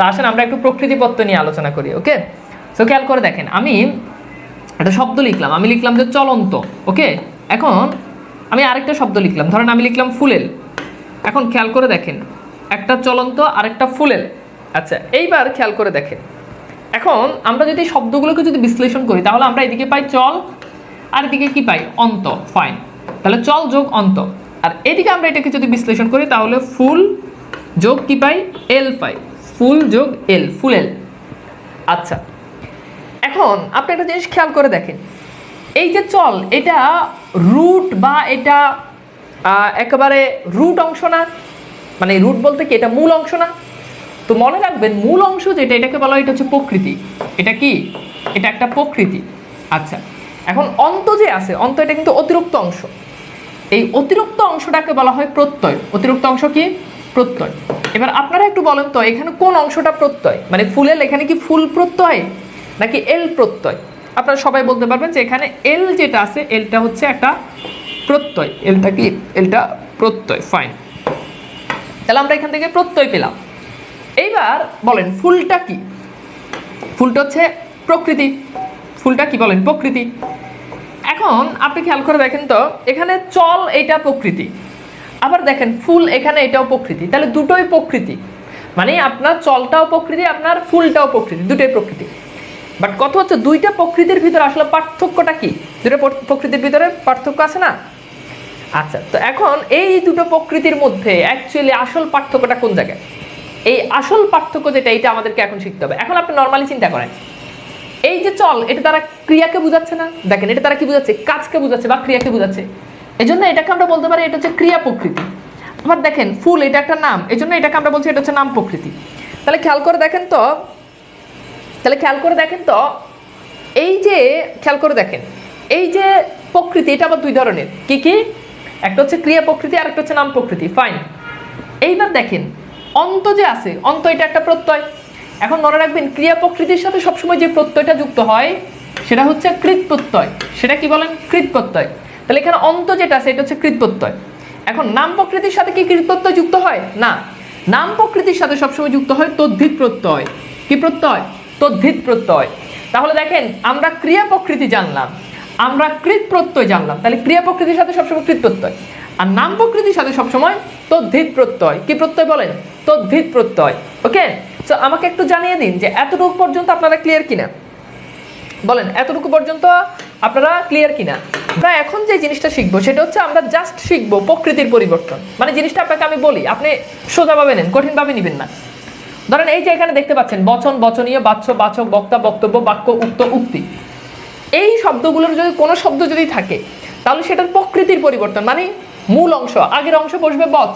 তা আসেন, আমরা একটু প্রকৃতিপত্র নিয়ে আলোচনা করি, ওকে? সো খেয়াল করে দেখেন, আমি একটা শব্দ লিখলাম, আমি লিখলাম যে চলন্ত, ওকে? এখন আমি আরেকটা শব্দ লিখলাম, ধরেন আমি লিখলাম ফুলেল। এখন খেয়াল করে দেখেন, একটা চলন্ত, আরেকটা ফুলেল। আচ্ছা এইবার খেয়াল করে দেখেন, এখন আমরা যদি শব্দগুলোকে যদি বিশ্লেষণ করি, তাহলে আমরা এদিকে পাই চল, আর এদিকে কি পাই? অন্ত ফাইন তাহলে চল যোগ অন্ত। আর এদিকে আমরা এটাকে যদি বিশ্লেষণ করি, তাহলে ফুল যোগ কি পাই? এল পাই। ফুল যোগ এল, ফুল এল। আচ্ছা এখন আপনি একটা জিনিস খেয়াল করে দেখেন। এই যে চল, এটা রুট বা এটা একেবারে রুট অংশ না মানে রুট বলতে কি, এটা মূল অংশ না। তো মনে রাখবেন, মূল অংশ যেটা, এটাকে বলা হয়, এটা হচ্ছে প্রকৃতি। এটা কি? এটা একটা প্রকৃতি। আচ্ছা এখন অন্ত যে আছে, অন্ত এটা কিন্তু অতিরিক্ত অংশ। এই অতিরিক্ত অংশটাকে বলা হয় প্রত্যয়। অতিরিক্ত অংশ কি? প্রত্যয়। এবার আপনারা একটু বলেন তো, এখানে কোন অংশটা প্রত্যয়? মানে ফুলের, এখানে কি ফুল প্রত্যয়? নাকি এল প্রত্যয়? আপনারা সবাই বলতে পারবেন যে এখানে এল যেটা আছে, এলটা হচ্ছে একটা প্রত্যয়। এলটা কি? এলটা প্রত্যয় ফাইন তাহলে আমরা এখান থেকে প্রত্যয় পেলাম। এইবার বলেন, ফুলটা কি? ফুলটা হচ্ছে প্রকৃতি। ফুলটা কি বলেন? প্রকৃতি। এখন আপনি খেয়াল করে দেখেন তো, এখানে চল এটা প্রকৃতি। আবার দেখেন, ফুল এখানে এটাও প্রকৃতি। তাহলে দুটোই প্রকৃতি। মানে আপনার চলটাও প্রকৃতি, আপনার ফুলটাও প্রকৃতি, দুটোই প্রকৃতি। বাট কথা হচ্ছে, দুইটা প্রকৃতির ভিতরে আসলে পার্থক্যটা কি? দুটো প্রকৃতির ভিতরে পার্থক্য আছে না? আচ্ছা তো এখন এই দুটো প্রকৃতির মধ্যে অ্যাকচুয়ালি আসল পার্থক্যটা কোন জায়গায়? এই আসল পার্থক্য যেটা এটা আমাদেরকে এখন শিখতে হবে। এখন আপনি নর্মালি চিন্তা করেন, এই যে চল, এটা তারা ক্রিয়াকে বোঝাচ্ছে না? দেখেন, এটা তারা কি বোঝাচ্ছে? কাজকে বোঝাচ্ছে বা ক্রিয়াকে বোঝাচ্ছে। এই জন্য এটাকে আমরা বলতে পারি এটা হচ্ছে ক্রিয়া প্রকৃতি। আবার দেখেন, ফুল এটা একটা নাম এই জন্য এটাকে আমরা বলছি এটা হচ্ছে নাম প্রকৃতি। তাহলে খেয়াল করে দেখেন তো, তাহলে খেয়াল করে দেখেন তো, এই যে, খেয়াল করে দেখেন, এই যে প্রকৃতি, এটা আবার দুই ধরনের, কি কি? একটা হচ্ছে ক্রিয়া প্রকৃতি আর একটা হচ্ছে নাম প্রকৃতি ফাইন এইবার দেখেন, অন্ত যে আছে, অন্ত এটা একটা প্রত্যয়। এখন মনে রাখবেন, ক্রিয়া প্রকৃতির সাথে সবসময় যে প্রত্যয়টা যুক্ত হয়, সেটা হচ্ছে কৃত প্রত্যয়। সেটা কি বলেন? কৃত প্রত্যয়। তাহলে এখানে অন্ত যেটা আছে, এটা হচ্ছে কৃত প্রত্যয় এখন নাম প্রকৃতির সাথে কি কৃত প্রত্যয় যুক্ত হয়? না। নাম প্রকৃতির সাথে সবসময় যুক্ত হয় তদ্ধিত প্রত্যয়। কি প্রত্যয়? তদ্ধিত প্রত্যয়। তাহলে দেখেন, আমরা ক্রিয়া প্রকৃতি জানলাম, আমরা কৃত প্রত্যয় জানলাম, তাহলে ক্রিয়া প্রকৃতির সাথে সবসময় কৃত প্রত্যয়। আর নাম প্রকৃতির সাথে সবসময় তদ্ধিত প্রত্যয়। কি প্রত্যয় বলেন? তদ্ধিত প্রত্যয়। ওকে সো আমাকে একটু জানিয়ে দিন যে এতটুকু পর্যন্ত আপনারা ক্লিয়ার কিনা? বলেন, এতটুকু পর্যন্ত আপনারা ক্লিয়ার কিনা? আমরা এখন যে জিনিসটা শিখব, সেটা হচ্ছে আমরা জাস্ট শিখব প্রকৃতির পরিবর্তন। মানে জিনিসটা আপনাকে আমি বলি, আপনি সোজাভাবে নেন, কঠিনভাবে নেবেন না। ধরেন এই যে এখানে দেখতে পাচ্ছেন, বচন, বচনীয়, বাচ্য, বাচক, বক্তা, বক্তব্য, বাক্য, উক্ত, উক্তি। এই শব্দগুলোর যদি কোনো শব্দ যদি থাকে, তাহলে সেটার প্রকৃতির পরিবর্তন মানে মূল অংশ, আগের অংশ বসবে বচ।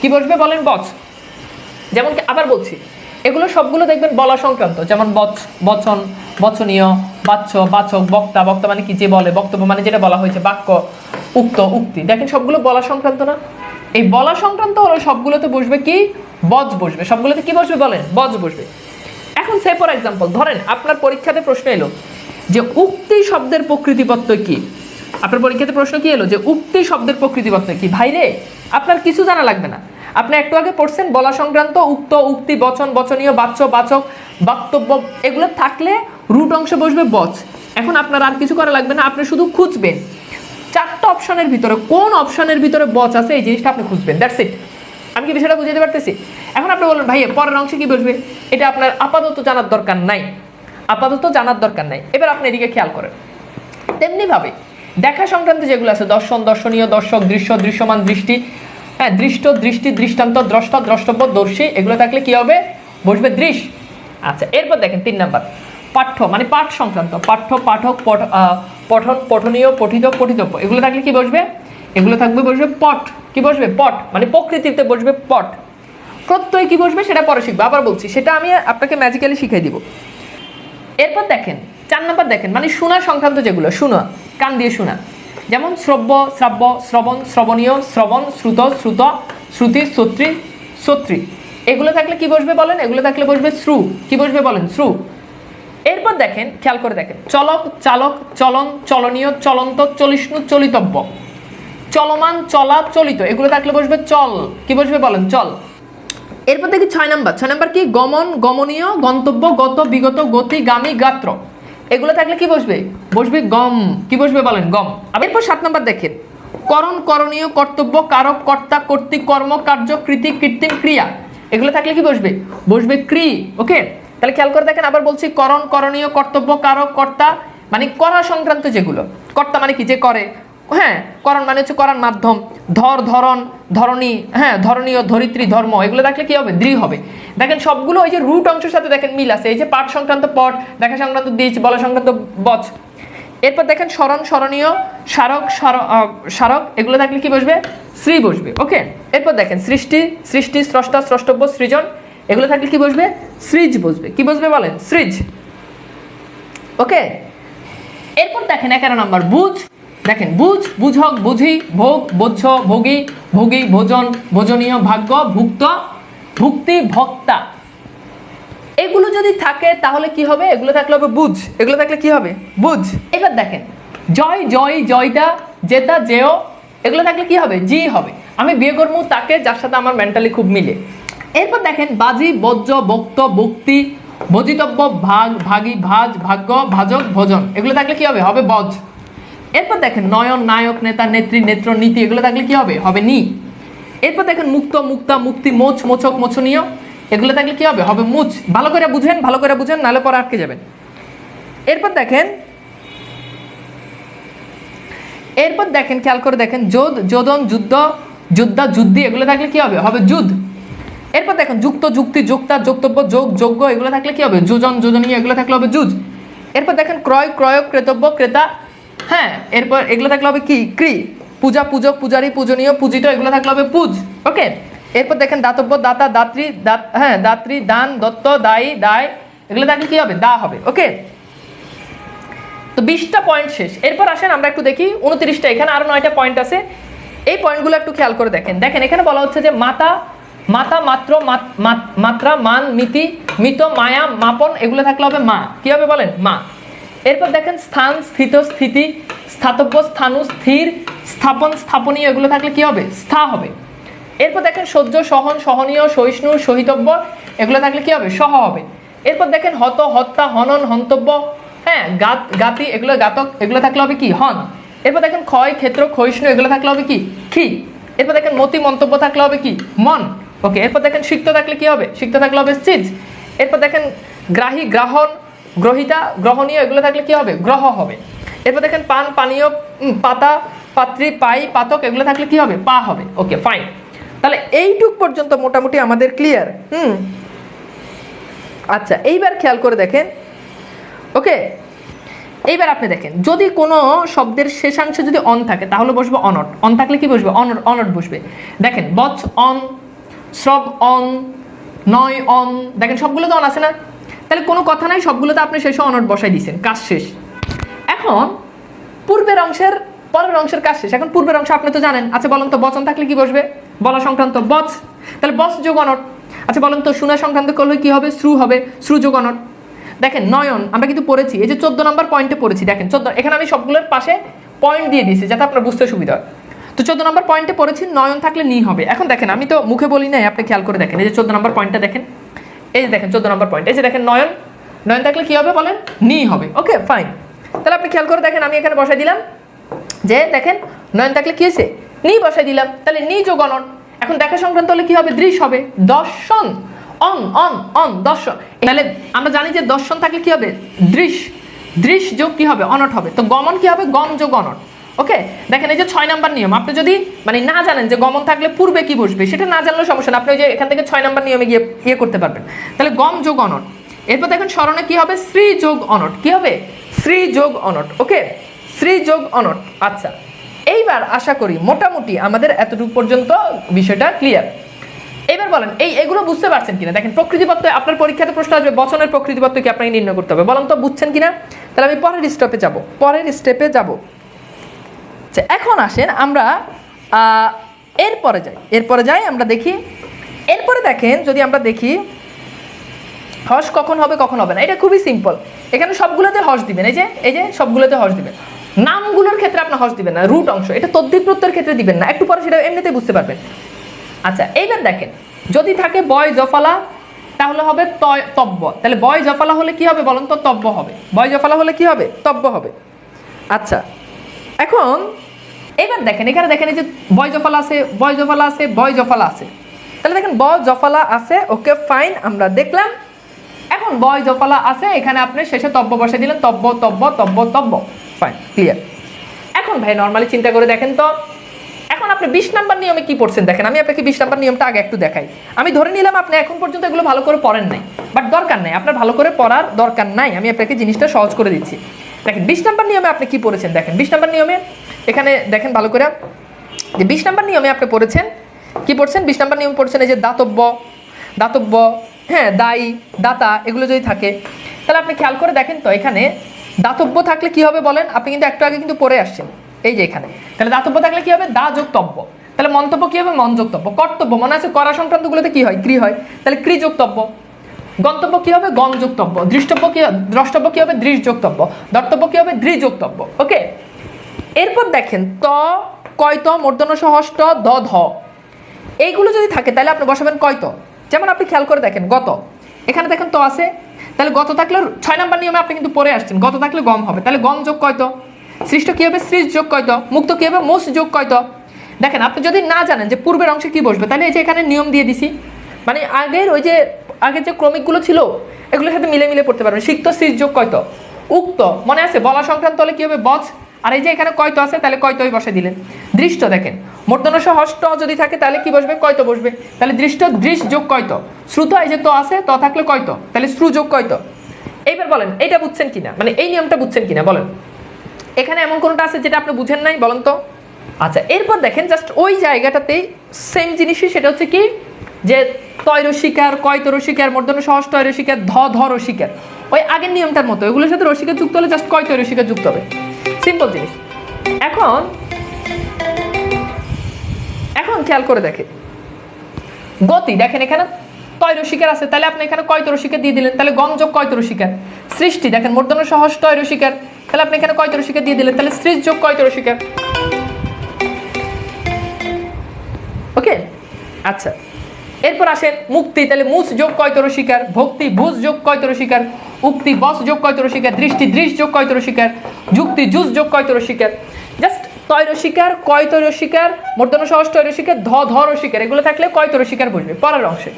কি বসবে বলেন বচ। যেমন আবার বলছি, এগুলো সবগুলো দেখবেন বলা সংক্রান্ত, যেমন বচ, বচন, বচনীয় বাচ্য বাচক বক্তা বক্তা মানে কি যে বলে? বক্তব্য মানে যেটা বলা হয়েছে, বাক্য, উক্ত, উক্তি। দেখেন, সবগুলো বলা সংক্রান্ত না? এই বলা সংক্রান্ত হলো সবগুলোতে বসবে কি? বজ বসবে। সবগুলোতে কি বসবে বলেন? বজ বসবে। এখন সে ফর এক্সাম্পল ধরেন আপনার পরীক্ষাতে প্রশ্ন এলো যে উক্তি শব্দের প্রকৃতিপত্র কি? আপনার পরীক্ষাতে প্রশ্ন কি এলো যে উক্তি শব্দের প্রকৃতিপত্র কি? ভাইরে, আপনার কিছু জানা লাগবে না। আপনি একটু আগে পড়ছেন, বলা সংক্রান্ত, উক্ত, উক্তি, বচন, বচনীয়, বাচ্য, বাচক, বক্তব্য, এগুলো থাকলে রুট অংশ বসবে বচ এখন আপনার আর কিছু করা লাগবে না, আপনি শুধু খুঁজবেন। চারটা অপশনের ভিতরে কোন অপশনের ভিতরে বচ আছে, এই জিনিসটা আপনি খুঁজবেন। দ্যাটস ইট আমি কি বিষয়টা বুঝাতে পারতেছি? এখন আপনি বলবেন, ভাইয়া, পরের অংশে কি বসবে? এটা আপনার আপাতত জানার দরকার নাই। আপাতত জানার দরকার নাই। এবার আপনি এদিকে খেয়াল করেন। তেমনিভাবে দেখা সংক্রান্ত যেগুলো আছে, দর্শন, দর্শনীয়, দর্শক, দৃশ্য, দৃশ্যমান দৃষ্টি হ্যাঁ দৃষ্ট, দৃষ্টি, দৃষ্টান্ত, দ্রষ্টা, দ্রষ্টব্য, দর্শী, এগুলো থাকলে কি হবে? বসবে দৃশ। আচ্ছা এরপর দেখেন, তিন নাম্বার। পাঠ্য মানে পাঠ সংক্রান্ত, পাঠ্য, পাঠক পঠন, পঠনীয়, পঠিত পঠিতব্য এগুলো থাকলে কি বসবে? এগুলো থাকবে বসবে পট কি বসবে? পট মানে প্রকৃতিতে বসবে পট প্রত্যয় কি বসবে সেটা পরে শিখব, আবার বলছি, সেটা আমি আপনাকে ম্যাজিক্যালি শিখিয়ে দিব। এরপর দেখেন, চার নাম্বার দেখেন মানে শোনা সংক্রান্ত যেগুলো, শোনা, কান দিয়ে শোনা। যেমন শ্রব্য, শ্রাব্য, শ্রবণ, শ্রবণীয়, শ্রবণ, শ্রুত শ্রুত, শ্রুতি, শ্রোত্রী শ্রোত্রী। এগুলো থাকলে কি বসবে বলেন? এগুলো থাকলে বসবে শ্রু। কি বসবে বলেন? শ্রু। এরপর দেখেন, খেয়াল করে দেখেন, চলক, চালক, চলন, চলনীয়, চলন্ত, চলিষ্ণু, চলিতব্য। চলমান, চলা, চলিত, এগুলো থাকলে বসবে চল। কি বসবে বলেন? চল। এরপর দেখি ছয় নাম্বার। ছয় নাম্বার কি? গমন, গমনীয়, গন্তব্য, গত, বিগত, গতি, গামী, গাত্র। এগুলো থাকলে কি বসবে? বসবে গম। কি বসবে বলেন? গম। এরপর সাত নাম্বার দেখেন। করণ, করণীয়, কর্তব্য, কারক, কর্তা কর্তৃক কর্ম, কার্য, কৃতি, কৃত্রিম, ক্রিয়া। এগুলো থাকলে কি বসবে? বসবে ক্রি। ওকে? তাহলে খেয়াল করে দেখেন, আবার বলছি করণ, করণীয়, কর্তব্য, কারক, কর্তা মানে করা সংক্রান্ত যেগুলো। কর্তা মানে কি? যে করে। হ্যাঁ করণ মানে হচ্ছে করার মাধ্যম। ধর ধরন ধরণী হ্যাঁ ধরণীয়, ধরিত্রী, ধর্ম, এগুলো দেখলে কি হবে? দৃঢ় হবে। দেখেন, সবগুলো ওই যে রুট অংশের সাথে দেখেন মিল আছে। এই যে পাঠ সংক্রান্ত পট, দেখা সংক্রান্ত দিচ বলা সংক্রান্ত বচ। এরপর দেখেন স্মরণ, স্মরণীয়, স্মারক স্মারক, এগুলো থাকলে কি বসবে? শ্রী বসবে। ওকে? এরপর দেখেন, সৃষ্টি সৃষ্টি, স্রষ্টা, স্রষ্টব্য, সৃজন এগুলো থাকলে কি বসবে? সৃজ বসবে। কি বসবে বলেন? সৃজ ওকে এরপর দেখেন এগারো নাম্বার, বুঝ। দেখেন, বুঝ, বুঝক, বুঝি, ভোগ, বোঝ, ভোগী ভোগী, ভোজন, ভোজনীয়, ভাগ্য, ভুক্ত, ভুক্তি, ভক্তা। এগুলো যদি থাকে, তাহলে কি হবে? এগুলো থাকলে হবে বুঝ। এগুলো থাকলে কি হবে? বুঝ। এবার দেখেন, জয় জয় জয়দা জেতা জেও এগুলো থাকলে কি হবে? জি হবে। আমি বিয়ে করব, তাকে, যার সাথে আমার মেন্টালি খুব মিলে। এরপর দেখেন বাজি, বজ্র, বক্ত বক্তি ভজিতব্য, ভাগ, ভাগী, ভাজ, ভাগ্য, ভাজক, ভোজন। এগুলো থাকলে কি হবে? হবে বজ। এরপর দেখেন নয়ন, নায়ক, নেতা, নেত্রী, নেত্র, নীতি, এগুলো থাকলে কি হবে? হবে নি। এরপর দেখেন মুক্ত, মুক্তা, মুক্তি, মোচ, মোচক, মোচনীয়, এগুলো থাকলে কি হবে? হবে মুচ। ভালো করে বুঝেন, ভালো করে বুঝেন, নাহলে পরে আটকে যাবেন। এরপর দেখেন এরপর দেখেন, খেয়াল করে দেখেন, যোধ যোদন যুদ্ধ, যোদ্ধা, যুদ্ধি, এগুলো থাকলে কি হবে? হবে যুদ্ধ। এরপর দেখেন, যুক্ত, যুক্তি, যোক্তা, যোক্তব্য, যোগ, যোগ্য, এগুলো থাকলে কি হবে? যোজন, যোজনীয়, এগুলো থাকলে হবে যুজ। এরপর দেখেন, ক্রয়, ক্রয়ক ক্রেতব্য ক্রেতা হ্যাঁ এরপর এগুলো থাকলে হবে কি? ক্রি, পূজা, পূজক, পূজারী, পূজনীয়, পূজিত, এগুলো থাকলে হবে পূজ। ওকে? এরপর দেখেন, দাতব্য, দাতা, দাত্রী, দাত হ্যাঁ দাত্রী, দান, দত্ত, দায়ী, দায়, এগুলো থাকলে কি হবে? দা হবে। ওকে? তো বিশটা পয়েন্ট শেষ। এরপর আসেন, আমরা একটু দেখি, উনত্রিশটা, এখানে আরও নয়টা পয়েন্ট আছে। এই পয়েন্টগুলো একটু খেয়াল করে দেখেন। দেখেন, এখানে বলা হচ্ছে যে মাতা মাতা, মাত্র, মাত- মাত- মাত্রা, মান, মিতি, মিত, মায়া, মাপন, এগুলো থাকলে হবে মা। কি হবে বলেন? মা। এরপর দেখেন স্থান, স্থিত, স্থিতি, স্থাতব্য, স্থানু, স্থির, স্থাপন, স্থাপনীয়, এগুলো থাকলে কি হবে? স্থা হবে। এরপর দেখেন সহ্য, সহন, সহনীয়, সহিষ্ণু, সহিতব্য, এগুলো থাকলে কি হবে? সহ হবে। এরপর দেখেন হত হত্যা হনন, হন্তব্য হ্যাঁ গাত, গাতি, এগুলো গাতক, এগুলো থাকলে হবে কি? হন। এরপর দেখেন ক্ষয়, ক্ষেত্র, ক্ষয়িষ্ণু, এগুলো থাকলে হবে কি? খি এরপর দেখেন মতি, মন্তব্য থাকলে হবে কি? মন। ওকে এরপর দেখেন সিক্ত থাকলে কি হবে? সিক্ত থাকলে হবে চিজ এরপর দেখেন গ্রাহী গ্রাহন গ্রহিতা, গ্রহণীয়, এগুলো থাকলে কি হবে? গ্রহ হবে। এরপর দেখেন পান, পানীয় পাতা, পাত্রী, পাই, পাতক, এগুলো থাকলে কি হবে? পা হবে। ওকে ফাইন তাহলে এইটুক পর্যন্ত মোটামুটি আমাদের ক্লিয়ার হুম? আচ্ছা এইবার খেয়াল করে দেখেন। ওকে এইবার আপনি দেখেন, যদি কোনো শব্দের শেষাংশে যদি অন থাকে, তাহলে বসবে অনট অন থাকলে কি বসবে? অনট অনট বসবে। দেখেন বচ অন শ্রব অন, নয় অন, দেখেন সবগুলো তো অন আছে না? তাহলে কোনো কথা নাই, সবগুলোতে আপনি শেষে অনট বসাই দিয়েছেন কাজ শেষ। এখন, পূর্বের অংশের, পরের অংশের কাজ শেষ। এখন পূর্বের অংশ আপনি তো জানেন। আচ্ছা বলেন তো, বচন থাকলে কি বসবে? বলা সংক্রান্ত, বচ। তাহলে বচ যোগ অনট আচ্ছা বলেন তো শোনা সংক্রান্ত করলে কি হবে? শ্রু হবে, শ্রু যোগ অনট দেখেন নয়ন আমরা কিন্তু পড়েছি। এই যে চোদ্দ নম্বর পয়েন্টে পড়েছি, দেখেন, চোদ্দ, এখানে আমি সবগুলোর পাশে পয়েন্ট দিয়ে দিয়েছি, যাতে আপনার বুঝতে সুবিধা হয়। তো চোদ্দ নম্বর পয়েন্টে পড়েছি নয়ন থাকলে নি হবে। এখন দেখেন, আমি তো মুখে বলি নাই, আপনি খেয়াল করে দেখেন। এই যে চোদ্দ নম্বর পয়েন্টটা দেখেন, এই যে দেখেন চোদ্দ নম্বর পয়েন্ট এই যে দেখেন নয়ন নয়ন থাকলে কি হবে বলেন? নি হবে। ওকে ফাইন তাহলে আপনি খেয়াল করে দেখেন, আমি এখানে বসাই দিলাম, যে দেখেন, নয়ন থাকলে কি হয়েছে? নি বসাই দিলাম, তাহলে নি যোগ অনন। এখন দেখা সংক্রান্ত হলে কি হবে? দৃশ হবে। দর্শন। অন অন অন, দর্শন। তাহলে আমরা জানি যে দর্শন থাকলে কি হবে? দৃশ। দৃশ যোগ কি হবে? অনট হবে। তো গমন কি হবে? গম যোগ অনট। ওকে দেখেন এই যে ছয় নাম্বার নিয়ম, আপনি যদি মানে না জানেন যে গমন থাকলে পূর্বে কি বসবে, সেটা না জানলেও সমস্যা না, আপনি ওই যে এখান থেকে ছয় নাম্বার নিয়মে গিয়ে ইয়ে করতে পারবেন। তাহলে গম যোগ অনট। এরপর দেখেন স্মরণে কি হবে? শ্রী যোগ অনট। কি হবে? শ্রী যোগ অনট। ওকে শ্রী যোগ অনট। আচ্ছা এইবার আশা করি মোটামুটি আমাদের এতটুকু পর্যন্ত বিষয়টা ক্লিয়ার এবার বলেন, এই এগুলো বুঝতে পারছেন কিনা? দেখেন প্রকৃতিবত্ত আপনার পরীক্ষাতে প্রশ্ন আসবে, বচনের প্রকৃতিবত্ত কি আপনাকে নির্ণয় করতে হবে? বলেন তো, বুঝছেন কিনা? তাহলে আমি পরের স্টেপে যাব, পরের স্টেপে যাব। আচ্ছা এখন আসেন আমরা এরপরে যাই। এরপরে যাই, আমরা দেখি। এরপরে দেখেন, যদি আমরা দেখি, হস কখন হবে কখন হবে না। এটা খুবই সিম্পল এখানে সবগুলোতে হস দিবেন। এই যে এই যে, সবগুলোতে হস দিবেন। নামগুলোর ক্ষেত্রে আপনার হস দিবেন না রুট অংশ। এটা তদ্বির প্রত্যয়ের ক্ষেত্রে দিবেন না। একটু পরে সেটা এমনিতেই বুঝতে পারবেন। আচ্ছা এইবার দেখেন, যদি থাকে বয় জফালা, তাহলে হবে তয়, তব্য। তাহলে বয় জফালা হলে কি হবে বলুন তো? তব্য হবে। বয় জফালা হলে কি হবে? তব্য হবে। আচ্ছা এখন এবার দেখেন, এখানে দেখেন এই যে বয় জফালা আছে, বয় জফালা আছে, বয় জফালা আছে। তাহলে দেখেন ব জফালা আছে, ওকে, ফাইন, আমরা দেখলাম। এখন বয় জফালা আছে, এখানে আপনি শেষে তব্য বসে দিলেন, তব্য তব্য তব্য তব্য। ফাইন ক্লিয়ার এখন ভাই নর্মালি চিন্তা করে দেখেন তো, এখন আপনি বিশ নাম্বার নিয়মে কি পড়ছেন? দেখেন, আমি আপনাকে বিশ নাম্বার নিয়মটা আগে একটু দেখাই। আমি ধরে নিলাম, আপনি এখন পর্যন্ত এগুলো ভালো করে পড়েন নাই। বাট দরকার নাই, আপনার ভালো করে পড়ার দরকার নাই। আমি আপনাকে জিনিসটা সহজ করে দিচ্ছি। দেখেন, বিশ নাম্বার নিয়মে আপনি কি পড়েছেন? দেখেন, বিশ নাম্বার নিয়মে এখানে দেখেন ভালো করে, যে বিশ নাম্বার নিয়মে আপনি পড়েছেন, কি পড়ছেন? বিশ নাম্বার নিয়ম পড়ছেন এই যে দাতব্য দাতব্য হ্যাঁ দায়ী, দাতা, এগুলো যদি থাকে, তাহলে আপনি খেয়াল করে দেখেন তো এখানে দাতব্য থাকলে কি হবে বলেন? আপনি কিন্তু একটু আগে কিন্তু পড়ে আসছেন। এই যে এখানে। তাহলে দাতব্য থাকলে কি হবে? দা যোগতব্য তাহলে মন্তব্য কি হবে? মন যোগতব্য কর্তব্য। মনে আছে করা সংক্রান্তগুলোতে কি হয়? ক্রি হয়। তাহলে ক্রি যোগতব্য গন্তব্য কি হবে? গণ যোগতব্য দৃষ্টব্য কি দ্রষ্টব্য কি হবে? দৃশ যোগতব্য দর্তব্য কি হবে? দৃ যোগতব্য ওকে? এরপর দেখেন ত কয়ত মূর্ধন্য সহষ্ট দ, ধ। এইগুলো যদি থাকে, তাহলে আপনি বসাবেন কয়ত? যেমন আপনি খেয়াল করে দেখেন, গত। এখানে দেখেন তো আছে, তাহলে গত থাকলে ছয় নাম্বার নিয়মে আপনি কিন্তু পড়ে আসছেন। গত থাকলে গম হবে। তাহলে গম যোগ কয়ত? সৃষ্ট কি হবে? সৃষ্ট যোগ কয়ত? মুক্ত কি হবে? মোস যোগ কয়ত? দেখেন, আপনি যদি না জানেন যে পূর্বের অংশে কি বসবে, তাহলে এই যে এখানে নিয়ম দিয়ে দিছি। মানে আগের ওই যে, আগের যে ক্রমিকগুলো ছিল, এগুলোর সাথে মিলে মিলে পড়তে পারবেন। সিক্ত সৃষ্ট যোগ কয়ত? উক্ত। মনে আছে? বলা সংক্রান্ত হলে কি হবে? বচ। আর এই যে এখানে কয়তো আছে, তাহলে কয়তই বসে দিলেন। দৃষ্ট দেখেন। মূর্ধন্য হষ্ট যদি থাকে, তাহলে কি বসবে? কয়তো বসবে? তাহলে দৃষ্ট, দৃশ যোগ কয়ত? শ্রুত এই যে তো আছে, তো থাকলে কয়তো? তাহলে শ্রু যোগ কয়তো? এইবার বলেন, এইটা বুঝছেন কিনা? মানে এই নিয়মটা বুঝছেন কিনা? বলেন। এখানে এমন কোনটা আছে যেটা আপনি বুঝেন নাই? বলেন তো। আচ্ছা এরপর দেখেন জাস্ট ওই জায়গাটাতেই সেম জিনিসই, সেটা হচ্ছে কি? যে তৈর শিকার কয়ত রসিকার মর্দন সহজ তৈর শিকার, ধ ধ রসিকার ওই আগের নিয়মটার মতো। এগুলোর সাথে রসিকার যুক্ত হলে জাস্ট কয়ত রসিকার যুক্ত হবে? সিম্পল জিনিস। এখন এখন খেয়াল করে দেখে। গতি, দেখেন এখানে তৈর শিকার আছে, তাহলে আপনি এখানে কয়ত রসিকার দিয়ে দিলেন, তাহলে গম যোগ কয়ত রসিকার সৃষ্টি, দেখেন মর্দন সহজ তৈর শিকার তাহলে আপনি এখানে কয়ত রসিকার দিয়ে দিলেন, তাহলে সৃষ্ট যোগ কয়ত রসিকার ওকে? আচ্ছা। এরপর আসেন মুক্তি, তাহলে মুস যোগ কয়তর শিকার ভক্তি, ভুজ যোগ কয়তর শিকার উক্তি, বস যোগ কয়তর শিকার, দৃষ্টি, দৃশ যোগ কয়তর শিকার, যুক্তি জুস যোগ কয়তর শিকার। জাস্ট তৈর শিকার কয়তর শিকার মর্দন সহজ তৈর শিকার, ধ ধর শিকার, এগুলো থাকলে কয় কয়তর শিকার বসবে পরের অংশে।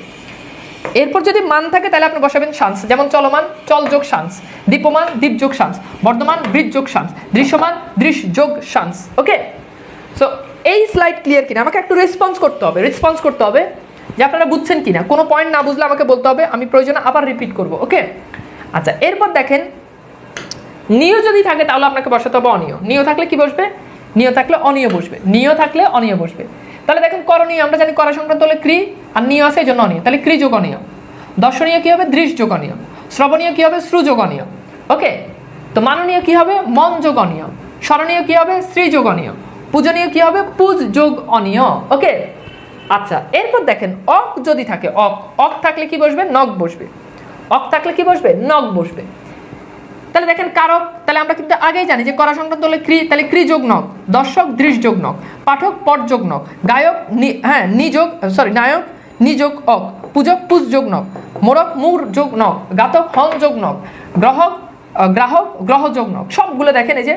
এরপর যদি মান থাকে, তাহলে আপনি বসাবেন শান্স, যেমন চলমান, চল যোগ শান্স, দীপমান, দীপ যোগ শান্স, বর্ধমান বৃদ্ধ যোগ শান্স, দৃশ্যমান, দৃশ যোগ শান্স, ওকে? সো এই স্লাইড ক্লিয়ার কিনা? আমাকে একটু রেসপন্স করতে হবে রেসপন্স করতে হবে, যে আপনারা বুঝছেন কিনা? কোনো পয়েন্ট না বুঝলে আমাকে বলতে হবে, আমি প্রয়োজনে আবার রিপিট করব, ওকে? আচ্ছা এরপর দেখেন, নিয় যদি থাকে তাহলে আপনাকে বসাতে হবে অনিয়। নিয় থাকলে কি বসবে? নিয় থাকলে অনিয় বসবে। নিয় থাকলে অনিয় বসবে। তাহলে দেখেন, করণীয়, আমরা জানি করা সংক্রান্ত হলে ক্রি, আর নিয় আছে এই জন্য অনিয়। তাহলে ক্রি যোগনীয় দর্শনীয় কি হবে? দৃশ যোগনীয় শ্রবণীয় কি হবে? শ্রুযোগনীয় ওকে? তো মাননীয় কি হবে? মন যোগনীয় স্মরণীয় কি হবে? শ্রীযোগনীয় পূজনীয় কি হবে? পূজ যোগ অনিয়। ওকে? আচ্ছা এরপর দেখেন, অক যদি থাকে, অক। অক থাকলে কি বসবে? নখ বসবে। অক থাকলে কি বসবে? নখ বসবে। তাহলে দেখেন কারক, তাহলে আমরা কিন্তু আগেই জানি যে করা সংক্রান্ত হলে ক্রি, তাহলে ক্রি যোগ নক, দর্শক দৃশ যোগ নক, পাঠক পট যোগ নক, গায়ক হ্যাঁ নিযোগ সরি নায়ক নিযোগ অক, পূজক পুজ যোগ নক, মোরক মুর যোগ নক, গাতক হং যোগ নক, গ্রহক গ্রাহক গ্রহ যোগ নক, সবগুলো দেখেন এই যে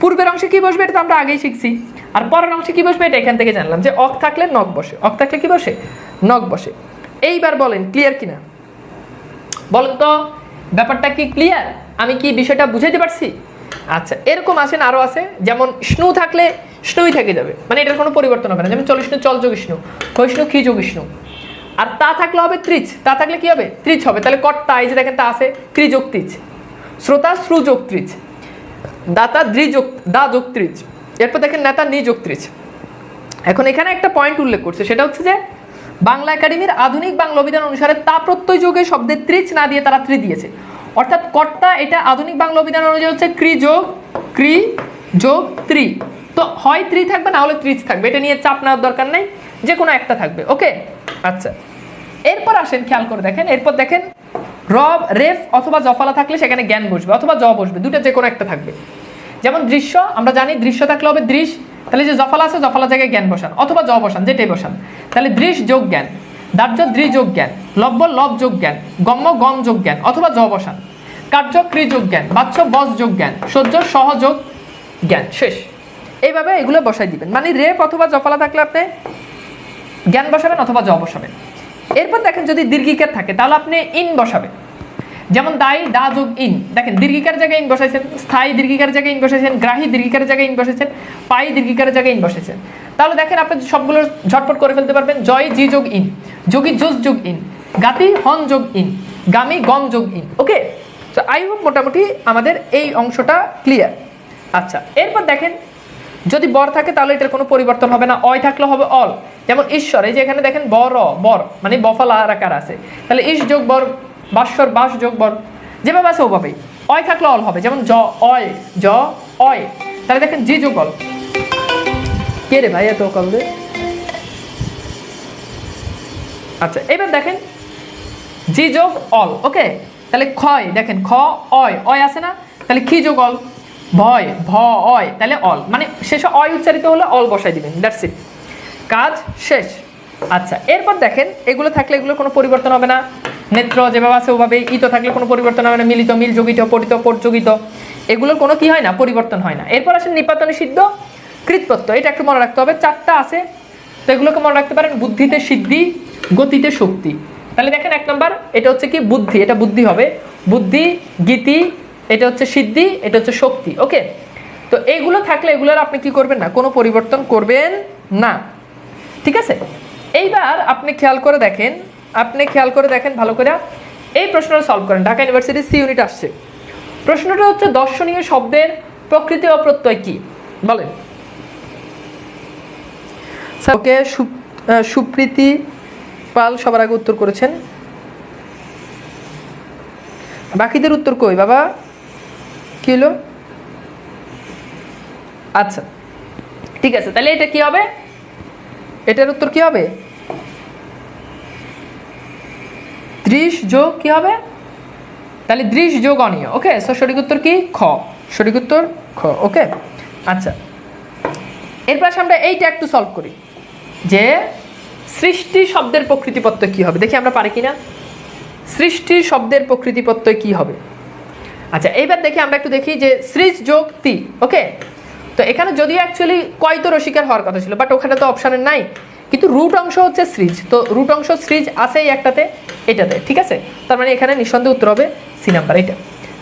পূর্বের অংশে কি বসবে এটা তো আমরা আগেই শিখছি। আর পরের অংশে কি বসবে এটা এখান থেকে জানলাম যে অক থাকলে নখ বসে, অক থাকলে কি বসে? নখ বসে। এইবার বলেন ক্লিয়ার কিনা? বলেন তো ব্যাপারটা কি ক্লিয়ার আমি কি বিষয়টা বুঝাইতে পারছি? আচ্ছা এরকম আসেন আরও আছে যেমন স্নু থাকলে স্নুই থেকে যাবে। মানে এটার কোনো পরিবর্তন হবে না। যেমন চল স্নু, চল যোগ স্নু ক্ষয়ষ্ণু ক্ষি যোগ স্নু। আর তা থাকলে হবে ত্রিচ তা থাকলে কি হবে? ত্রিচ হবে। তাহলে কর্তা এই যে দেখেন তা আছে, ত্রিযোগ ত্রিচ শ্রোতা শ্রু যোগ ত্রিচ দাতা দ্রিযোগ দা যোগ ত্রিচ এরপর দেখেন নেতা নিযোগ ত্রিচ এখন এখানে একটা পয়েন্ট উল্লেখ করছে। সেটা হচ্ছে যে বাংলা একাডেমির আধুনিক বাংলা অভিধান অনুসারে তা প্রত্যয় যোগে শব্দে ত্রিচ না দিয়ে তারা ত্রি দিয়েছে। অর্থাৎ কর্তা এটা আধুনিক বাংলা অভিধান অনুযায়ী হচ্ছে ক্রি যোগ ক্রি যোগ, ত্রি। তো হয় ত্রি থাকবে, না হলে ত্রিচ থাকবে। এটা নিয়ে চাপ নেওয়ার দরকার নেই যে কোনো একটা থাকবে, ওকে? আচ্ছা। এরপর আসেন, খেয়াল করে দেখেন, এরপর দেখেন, রব, রেফ অথবা জফালা থাকলে সেখানে জ্ঞান বসবে, অথবা জ বসবে দুটো যে কোনো একটা থাকবে। যেমন দৃশ্য, আমরা জানি দৃশ্য থাকলে হবে দৃশ তাহলে যে জফলা আছে, জফালা জায়গায় জ্ঞান বসান, অথবা জ বসান, যেটাই বসান। তাহলে দৃশ যোগ জ্ঞান, দার্য দ্রিযোগ জ্ঞান, লব্য লব যোগ জ্ঞান, গম্য গম যোগ জ্ঞান, অথবা জ বসান। কার্য ক্রিযোগ জ্ঞান বাচ্চ বস যোগ জ্ঞান, সহ্য সহযোগ জ্ঞান, শেষ। এইভাবে এগুলো বসাই দিবেন। মানে রেপ অথবা জফলা থাকলে আপনি জ্ঞান বসাবেন অথবা জ বসাবেন। এরপর দেখেন যদি দীর্ঘিকার থাকে, তাহলে আপনি ইন বসাবেন। যেমন দায়ী, দা যোগ ইন। দেখেন, দীর্ঘিকার জায়গায় ইন বসাইছেন, স্থায়ী দীর্ঘিকার জায়গায় ইন বসাইছেন, গ্রাহী দীর্ঘিকার জায়গায় ইন বসাইছেন পাই দীর্ঘিকার জায়গায় ইন বসেছেন তাহলে দেখেন আপনি সবগুলো ঝটপট করে ফেলতে পারবেন। জয়, জি যোগ ইন, যোগী জোস যোগ ইন, গাতি হন যোগ ইন, গামি গম যোগ ইন। ওকে? তো আই হোপ মোটামুটি আমাদের এই অংশটা ক্লিয়ার। আচ্ছা এরপর দেখেন, যদি বর থাকে তাহলে এটার কোনো পরিবর্তন হবে না, অয় থাকলে হবে অল। যেমন ঈশ্বর, এই যে এখানে দেখেন বর বর মানে বফালা আকার আছে। তাহলে ইস যোগ বর বাস্বর বাস যোগ বর। যেভাবে আছে ওভাবেই। অয় থাকলে অল হবে, যেমন জ, অয় জ, অয়। তাহলে দেখেন জি যোগ অল। কে রে ভাই এত কল দে আচ্ছা এবার দেখেন জি যোগ অল, ওকে? তাহলে ক্ষয়, দেখেন খ, অয় অয় আছে না? তাহলে কি যোগ অল? ভয়, ভ, অয়, তাহলে অল। মানে শেষে অয় উচ্চারিত হলে অল বসাই দিবেন দ্যাটস ইট কাজ শেষ। আচ্ছা এরপর দেখেন, এগুলো থাকলে এগুলো কোনো পরিবর্তন হবে না। নেত্র যেভাবে আছে ওভাবে ইত থাকলে কোনো পরিবর্তন হবে না। মিলিত, মিল যোগিত পরিত পরযোগিত এগুলোর কোনো কি হয় না? পরিবর্তন হয় না। এরপর আসেন নিপাতনে সিদ্ধ কৃতপ্রত্য এটা একটু মনে রাখতে হবে, চারটা আছে। তো এগুলোকে মনে রাখতে পারেন, বুদ্ধিতে সিদ্ধি, গতিতে শক্তি। তাহলে দেখেন এক নম্বর, এটা হচ্ছে কি? বুদ্ধি, এটা বুদ্ধি হবে। বুদ্ধি, গীতি, এটা হচ্ছে সিদ্ধি, এটা হচ্ছে শক্তি, ওকে? তো এইগুলো থাকলে এগুলোর আপনি কি করবেন না? কোনো পরিবর্তন করবেন না। ঠিক আছে? এইবার আপনি খেয়াল করে দেখেন, আপনি খেয়াল করে দেখেন ভালো করে। এই প্রশ্নটা সলভ করেন। ঢাকা ইউনিভার্সিটি সি ইউনিট আসছে। প্রশ্নটা হচ্ছে, দর্শনীয় শব্দের প্রকৃতি অপ্রত্যয় প্রত্যয় কি? বলেন। ওকে সুপ্রীতি পাল সবার আগে উত্তর করেছেন। বাকিদের উত্তর কই, বাবা? কি হলো? আচ্ছা ঠিক আছে, তাহলে এটা কি হবে? এটার উত্তর কি হবে? ত্রিশ যোগ কি হবে? তাহলে দৃশ যোগ অনীয় ওকে সো সঠিক উত্তর কি? খ। সঠিক উত্তর খ ওকে আচ্ছা। এরপর আসে আমরা এইটা একটু সলভ করি, যে সৃষ্টি শব্দের প্রকৃতিপত্র কি হবে? দেখি আমরা পারি কিনা? সৃষ্টি শব্দের প্রকৃতিপত্র কি হবে? আচ্ছা এইবার দেখি আমরা একটু দেখি যে সৃজ যোগ তি ওকে তো এখানে যদিও অ্যাকচুয়ালি কয়তো রসিকার হওয়ার কথা ছিল বাট ওখানে তো অপশানের নাই। কিন্তু রুট অংশ হচ্ছে সৃজ তো রুট অংশ আছে এই একটাতে, এটাতে, ঠিক আছে? তার মানে এখানে নিঃসন্দেহে উত্তর হবে সি নাম্বার এটা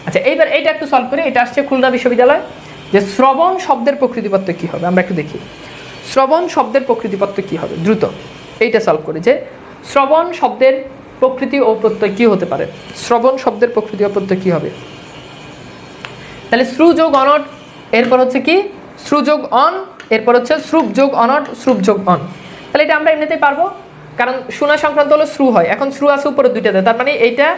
আচ্ছা এইবার এইটা একটু সলভ করি, এটা আসছে খুলনা বিশ্ববিদ্যালয়। যে শ্রবণ শব্দের প্রকৃতিপত্র কি হবে? আমরা একটু দেখি। শ্রবণ শব্দের প্রকৃতিপত্র কি হবে? দ্রুত। এইটা সলভ করি যে, শ্রবণ শব্দের প্রকৃতি ও প্রত্যয় কি হতে পারে? শ্রবণ শব্দের প্রকৃতি ও প্রত্যয় কি হবে? তাহলে শ্রু যোগ অনট, এরপর হচ্ছে কি? শ্রু যোগ অন, এরপর হচ্ছে শ্রুপ যোগ অনট, শ্রুপ যোগ অন। তাহলে এটা আমরা এমনিতেই পারব। কারণ শোনা সংক্রান্ত হলো শ্রু হয়। এখন শ্রু আছে উপরে দুইটাতে তার মানে এইটা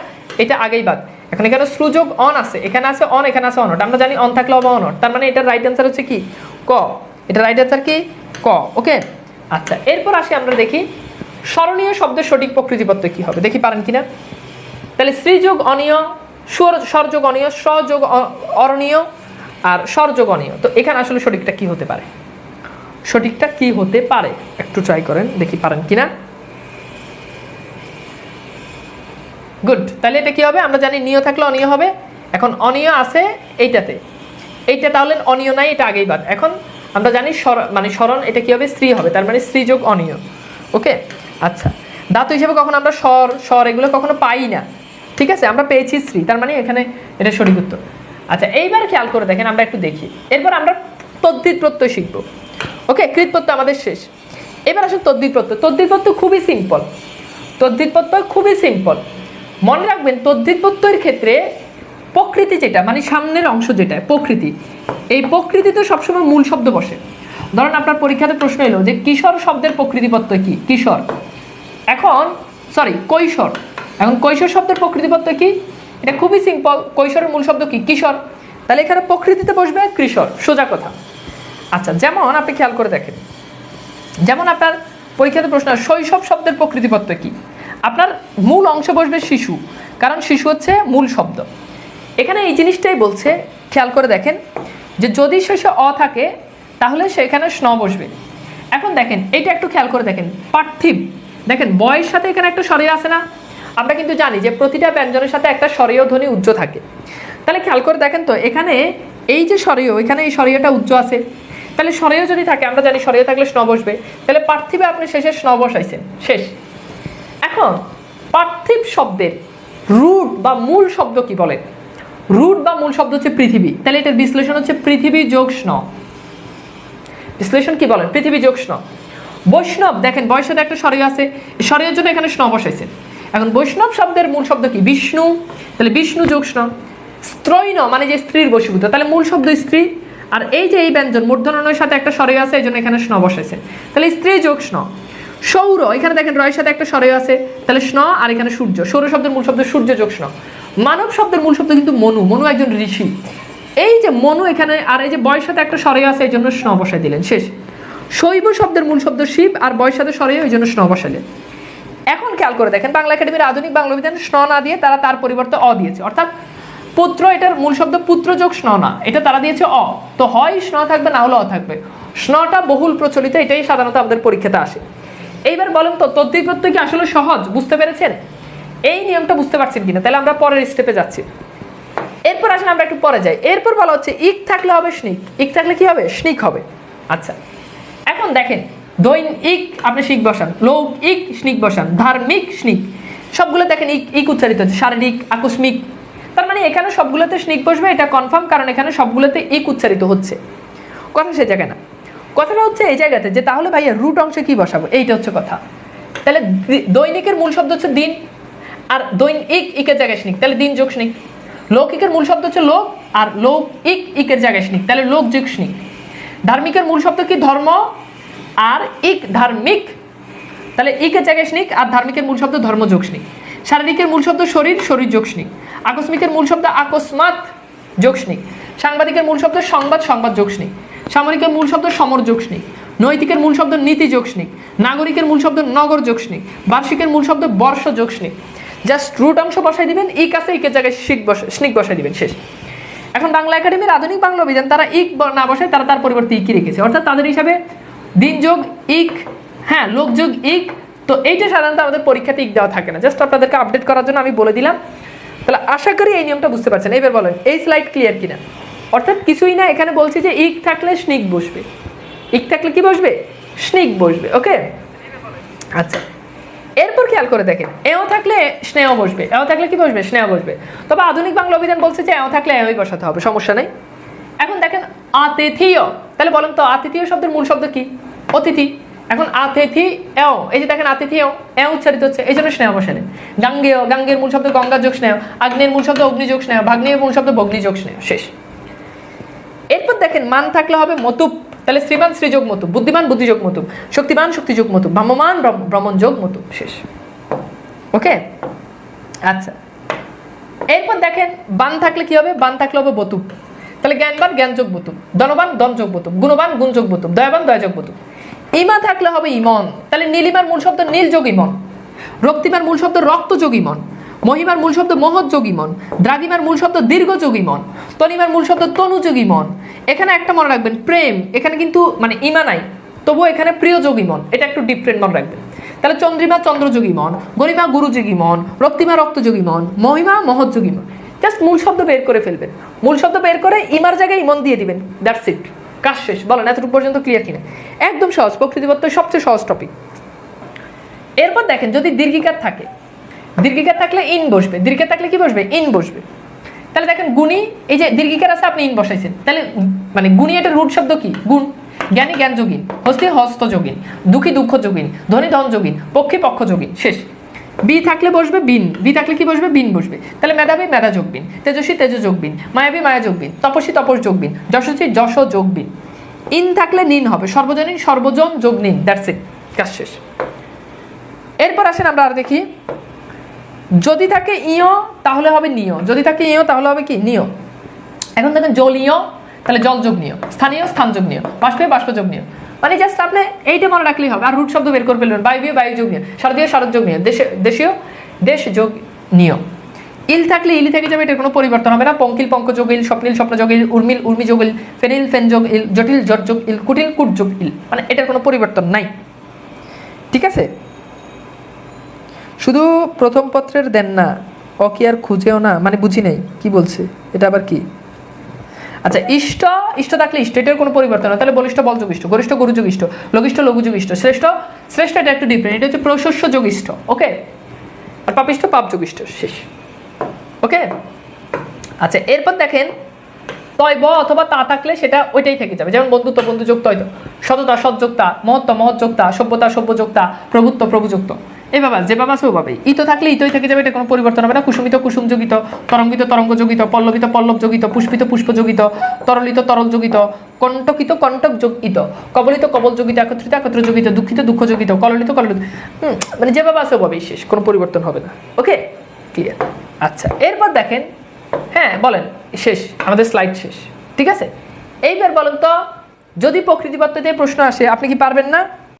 এটা আগেই বাদ। এখন এখানে শ্রু যোগ অন আছে। এখানে আছে অন, এখানে আছে অনট। আমরা জানি অন থাকলে হবে অনট। তার মানে এটার রাইট অ্যান্সার হচ্ছে কি? ক। এটা রাইট অ্যান্সার কি? ক। ওকে? আচ্ছা এরপর আসি আমরা দেখি স্মরণীয় শব্দের সঠিক প্রকৃতিপত্র কি হবে। দেখি পারেন কিনা? তাহলে শ্রীযোগ অনীয় স্বর স্বরযোগ অনীয় স্বযোগ অরণীয় আর স্বরযোগ অনীয়। তো এখানে আসলে সঠিকটা কি হতে পারে? সঠিকটা কি হতে পারে? একটু ট্রাই করেন, দেখি পারেন কিনা। গুড তাহলে এটা কি হবে? আমরা জানি নিয় থাকলে অনিয় হবে। এখন অনিয় আছে এইটাতে। এইটা তাহলে অনিয় নাই, এটা আগেই বাদ। এখন আমরা জানি মানে স্মরণ এটা কি হবে? স্ত্রী হবে। তার মানে স্ত্রী যোগ অনীয়। ওকে আচ্ছা। ধাতু হিসেবে কখনো আমরা স্বর স্বর এগুলো কখনো পাই না। ঠিক আছে? আমরা পেয়েছি স্ত্রী। তার মানে এখানে এটা সঠিক উত্তর। আচ্ছা এইবার খেয়াল করে দেখেন, আমরা একটু দেখি। এরপর আমরা তদ্ধিত প্রত্যয় শিখব। ওকে কৃত প্রত্যয় আমাদের শেষ। এবার আসুন তদ্ধিত প্রত্যয়। তদ্ধিত প্রত্যয় খুবই সিম্পল তদ্ধিত প্রত্যয় খুবই সিম্পল মনে রাখবেন তদ্ধিত প্রত্যয়ের ক্ষেত্রে প্রকৃতি যেটা মানে সামনের অংশ যেটা, প্রকৃতি, এই প্রকৃতিতে সবসময় মূল শব্দ বসে। ধরেন আপনার পরীক্ষাতে প্রশ্ন এলো যে কিশোর শব্দের প্রকৃতিপত্র কি? কিশোর। এখন সরি কৈশোর। এখন কৈশোর শব্দের প্রকৃতিপত্র কি? এটা খুবই সিম্পল কৈশোরের মূল শব্দ কি? কিশোর। তাহলে এখানে প্রকৃতিতে বসবে কিশোর। সোজা কথা। আচ্ছা যেমন আপনি খেয়াল করে দেখেন। যেমন আপনার পরীক্ষাতে প্রশ্ন, শৈশব শব্দের প্রকৃতিপত্র কি? আপনার মূল অংশ বসবে শিশু, কারণ শিশু হচ্ছে মূল শব্দ। এখানে এই জিনিসটাই বলছে, খেয়াল করে দেখেন, যে যদি শেষে অ থাকে, তাহলে সেখানে স্ন বসবে। এখন দেখেন, এইটা একটু খেয়াল করে দেখেন, পার্থিব। দেখেন বয়ের সাথে এখানে একটা স্বরীয় আছে না? আমরা কিন্তু জানি যে প্রতিটা ব্যঞ্জনের সাথে একটা স্বরীয় ধ্বনি উজ্জ থাকে। তাহলে খেয়াল করে দেখেন তো, এখানে এই যে স্বরীয়, এখানে এই স্বরীয়টা উজ্জ আছে। তাহলে স্বরীয় যদি থাকে, আমরা জানি স্বরীয় থাকলে স্ন বসবে। তাহলে পার্থিবে আপনি শেষে স্ন বসাইছেন। শেষ। এখন, পার্থিব শব্দের রুট বা মূল শব্দ কি বলে? রুট বা মূল শব্দ হচ্ছে পৃথিবী। তাহলে এটার বিশ্লেষণ হচ্ছে পৃথিবী যোগ স্ন। বিশ্লেষণ কি বলেন? পৃথিবী যোগ স্ন। বৈষ্ণব, দেখেন বয়সের একটা স্বরীয় আছে। স্বরীয় জন্য এখানে স্ন বসাইছেন। এখন বৈষ্ণব শব্দের মূল শব্দ কি? বিষ্ণু। তাহলে বিষ্ণু যোগ স্ন। স্ত্রৈন মানে যে স্ত্রীর বশীভূত তাহলে মূল শব্দ স্ত্রী। আর এই যে এই ব্যঞ্জন, মূর্ধনয়ের সাথে একটা স্বরীয় আছে, এই জন্য এখানে স্ন বসাইছে। তাহলে স্ত্রী যোগ স্ন। সৌর, এখানে দেখেন রয়ের সাথে একটা স্বরীয় আছে, তাহলে স্ন আর এখানে সূর্য। সৌর শব্দের মূল শব্দ সূর্য যোগ স্ন। মানব শব্দের মূল শব্দ কিন্তু মনু মনু একজন ঋষি। এই যে মনু এখানে, আর এই যে বয়ের সাথে একটা স্বরীয় আছে, এই জন্য স্ন বসাই দিলেন। শেষ। শৈব শব্দের মূল শব্দ শিব আর বয়ের সাথে স্বরীয় এই জন্য স্ন বসালেন এখন খেয়াল করে দেখেন, বাংলা একাডেমির আধুনিক বাংলা বিধান স্ন না দিয়ে তারা তার পরিবর্তে অ দিয়েছে। অর্থাৎ পুত্র, এটার মূল শব্দ পুত্র যোগ স্ন না। এটা তারা দিয়েছে অ। তো হয় স্ন থাকবে, না হলে অ থাকবে। স্নটা বহুল প্রচলিত, এটাই সাধারণত আমাদের পরীক্ষাতে আসে। এইবার বলেন তো, তদ্বির প্রত্যয় কি আসলে সহজ? বুঝতে পেরেছেন? এই নিয়মটা বুঝতে পারছেন কিনা? তাহলে আমরা পরের স্টেপে যাচ্ছি। এরপর আসলে আমরা একটু পরে যাই। এরপর বলা হচ্ছে, ইক থাকলে হবে স্নিক। ইক থাকলে কি হবে? স্নিক হবে। আচ্ছা। এখন দেখেন, দৈন ইক আপনি শিখ বসান লৌক ইক স্নিক বসান, ধার্মিক স্নিক। সবগুলো দেখেন, ইক ইক উচ্চারিত হচ্ছে। শারীরিক, আকস্মিক তার মানে এখানে সবগুলোতে স্নিক বসবে, এটা কনফার্ম কারণ এখানে সবগুলোতে ইক উচ্চারিত হচ্ছে। কথা সে জায়গায় না। কথাটা হচ্ছে এই জায়গাতে যে, তাহলে ভাইয়া রুট অংশে কি বসাবো? এইটা হচ্ছে কথা। তাহলে দৈনিকের মূল শব্দ হচ্ছে দিন, আর দৈন ইক ইকের জায়গায় স্নিক তাহলে দিন যোগ স্নিক লৌকিকের মূল শব্দ হচ্ছে লোক, আর লোক ইক ইকের জায়গায় স্নিক তাহলে লোক যোগ স্নিক ধার্মিকের মূল শব্দ কি? ধর্ম, আর ইক ধার্মিক। তাহলে ইকের জায়গায় স্নিক আর ধার্মিকের মূল শব্দ ধর্ম যোগ স্নিক শারীরিকের মূল শব্দ শরীর শরীর যোগ স্নিক আকস্মিকের মূল শব্দ আকস্মাত যোগ স্নিক সাংবাদিকের মূল শব্দ সংবাদ সংবাদ যোগ স্নিক সামরিকের মূল শব্দ সমর যোগ স্নিক নৈতিকের মূল শব্দ নীতি যোগ স্নিক নাগরিকের মূল শব্দ নগর যোগ স্নিক বার্ষিকের মূল শব্দ বর্ষ যোগ স্নিক জাস্ট রুট অংশ বসাই দিবেন ইক আছে ইকের জায়গায় শিক বসা, স্নিক বসাই দিবেন, শেষ। এখন বাংলা একাডেমির আধুনিক বাংলা অভিযান, তারা ইক না বসায়, তারা তার পরিবর্তে ইকি রেখেছে। অর্থাৎ তাদের হিসাবে দিন যোগ ইক হ্যাঁ লোক যোগ ইক তো এইটা সাধারণত আমাদের পরীক্ষাতে ইক দেওয়া থাকে না জাস্ট আপনাদেরকে আপডেট করার জন্য আমি বলে দিলাম। তাহলে আশা করি এই নিয়মটা বুঝতে পারছেন। এবার বলেন, এই স্লাইড ক্লিয়ার কিনা? অর্থাৎ কিছুই না, এখানে বলছি যে ইক থাকলে স্নিক বসবে। ইক থাকলে কি বসবে? স্নিক বসবে ওকে আচ্ছা এরপর খেয়াল করে দেখেন, এও থাকলে স্নেহ বসবে, এও থাকলে কি বসবে? স্নেহ বসবে। তবে আধুনিক বাংলা অভিধান বলছে যে এও থাকলে এওই বসাতে হবে, সমস্যা নেই। এখন দেখেন, আতিথিয়, তাহলে বলেন তো আতিথিয় শব্দের মূল শব্দ কি? অতিথি। এখন আতিথি, এও, এই যে দেখেন আতিথি, এও এ উচ্চারিত হচ্ছে, এই জন্য স্নেহ বসালেন গাঙ্গেয় গাঙ্গের মূল শব্দ গঙ্গা যোগ স্নেহ, আগ্নেয়ের মূল শব্দ অগ্নিযোগ স্নেহ, ভাগ্নেয়ের মূল শব্দ ভগ্নিযোগ স্নেহ, শেষ। এরপর দেখেন, মান থাকলে হবে মতুপ, তাহলে শ্রীমান শ্রীযোগ মতুপ, বুদ্ধিমান বুদ্ধিযোগ মতুপ, শক্তিমান শক্তিযোগ মতুপ ভ্রমমান ভ্রমণ যোগ মতুপ, শেষ। ওকে? আচ্ছা। এরপর দেখেন, বান থাকলে কি হবে? বান থাকলে হবে বতুপ। তাহলে জ্ঞানবান জ্ঞান যোগ বতুপ, ধনবান ধন যোগ বতুপ, গুণবান গুণ যোগ বতুপ, দয়াবান দয়া যোগ বতুপ। ইমা থাকলে হবে ইমন। তাহলে নীলিমার মূল শব্দ নীল যোগ ইমন। রক্তিমার মূল শব্দ রক্ত যোগ ইমন। মহিমার মূল শব্দ মহৎ যোগ ইমন। দ্রাগিমার মূল শব্দ দীর্ঘ যোগ ইমন। তনিমার মূল শব্দ তনু যোগ ইমন। এখানে একটা মনে রাখবেন, প্রেম। এখানে কিন্তু মানে ইমা নাই। তবুও এখানে প্রিয় যোগ ইমন। এটা একটু ডিফারেন্ট মনে রাখবেন। তাহলে চন্দ্রিমা চন্দ্রযোগী মন গরিমা গুরুযোগী মন রক্তিমা রক্তযোগী মন মহিমা মহৎযোগী মন জাস্ট মূল শব্দ বের করে ফেলবেন। মূল শব্দ বের করে ইমার জায়গায় ইমন দিয়ে দিবেন। দ্যাটস ইট কাজ শেষ, বলেন, এতটুকু পর্যন্ত ক্লিয়ার কিনা? একদম সহজ প্রকৃতিবত্ত সবচেয়ে সহজ টপিক এরপর দেখেন, যদি দীর্ঘিকার থাকে, দীর্ঘিকার থাকলে ইন বসবে, দীর্ঘিকার থাকলে কি বসবে? ইন বসবে। তাহলে দেখেন, গুণী, এই যে দীর্ঘিকার আছে, আপনি ইন বসাইছেন। তাহলে মানে গুণী এটার রুট শব্দ কি? গুণ। জ্ঞানী জ্ঞান যোগিন, হস্তি হস্ত যোগিন, দুঃখী দুঃখ যোগিন, ধনী ধন যোগিন, পক্ষী পক্ষ যোগিন, শেষ। বি থাকলে বসবে, বিন। বি থাকলে কি বসবে? বিন বসবে। তাহলে মেধাবী মেধা যোগবিন তেজস্বী তেজ যোগবিন মায়াবী মায়া যোগবিন তপস্বী তপস যোগবিন যশস্বী যশ যোগবিন ইন থাকলে নিন হবে। সর্বজনীন, সর্বজন যোগ নিন। দ্যাটস ইট কাজ শেষ। এরপর আসেন আমরা আর দেখি। যদি থাকে ইয়, তাহলে হবে নিয়। যদি থাকে ইয়, তাহলে হবে কি? নিয়। এখন দেখেন জলীয় তাহলে জল যোগ নিয়। স্থানীয়, স্থান যোগ নিয়। বাষ্পীয় বাষ্পযোগ নিয়। মানে জাস্ট আপনি এইটা মনে রাখলেই হবে। আর রুট শব্দ বের করে ফেলবেন। বায়বীয় বায়ু যোগ নিয় শারদীয়, শারদ যোগ নিয় দেশে দেশীয়, দেশ যোগ নিয়ম। ইল থাকলে ইলি থেকে যাবে এটার কোনো পরিবর্তন হবে না। পঙ্কিল পঙ্ক যোগ ইল, স্বপ্নিল, স্বপ্ন যোগ ইল, উর্মিল, উর্মি যোগ ইল, ফেনিল, ফেন যোগ ইল, জটিল, জট যোগ ইল, কুটিল, কুট যোগ ইল। মানে এটার কোনো পরিবর্তন নাই। ঠিক আছে? শুধু প্রথম পত্রের দেন না। অ কি আর খুঁজেও না। মানে বুঝি নেই। কি বলছে? এটা আবার কি? আচ্ছা ইষ্ট ইষ্ট থাকলে ইষ্ট এটার কোনো পরিবর্তন তাহলে বলিষ্ঠ বল যোগিষ্ঠ গরিষ্ঠ গরু যোগিষ্ঠ লঘিষ্ঠ লঘু যোগিষ্ঠ শ্রেষ্ঠ শ্রেষ্ঠ এটা একটু ডিফারেন্ট এটা হচ্ছে প্রশস্য যোগিষ্ঠ, ওকে? আর পাপিষ্ঠ পাপ যোগিষ্ঠ শেষ, ওকে? আচ্ছা এরপর দেখেন তয় ব অথবা তা থাকলে সেটা ওইটাই থেকে যাবে। যেমন বন্ধুত্ব, বন্ধুযুক্ত হয়তো সততা, সৎযোক্তা, মহত্ব, মহৎযোক্তা, সভ্যতা, সভ্যযোক্তা, প্রভুত্ব প্রভুযুক্ত এভাবে যে বাবা আছে ওভাবেই ইতো থাকলে ইতোই থেকে যাবে, এটা কোনো পরিবর্তন হবে না। কুসুমিত কুসুম যোগিত তরঙ্গিত তরঙ্গ যোগিত পল্লবিত পল্লব যোগিত পুষ্পিত পুষ্প যোগিত তরলিত তরল যোগিত কণ্টকিত কণ্টক যোগিত কবলিত কবল যোগিত একত্রিত একত্র যোগিত দুঃখিত দুঃখ যোগিত কললিত। কললিত মানে যে বাবা আছে ওভাবেই শেষ, কোনো পরিবর্তন হবে না। ওকে? ক্লিয়ার আচ্ছা এরপর দেখেন হ্যাঁ বলেন, শেষ, আমাদের স্লাইড শেষ, ঠিক আছে? এইবার বলেন তো, যদি প্রকৃতিবত্ত দিয়ে প্রশ্ন আসে, আপনি কি পারবেন না?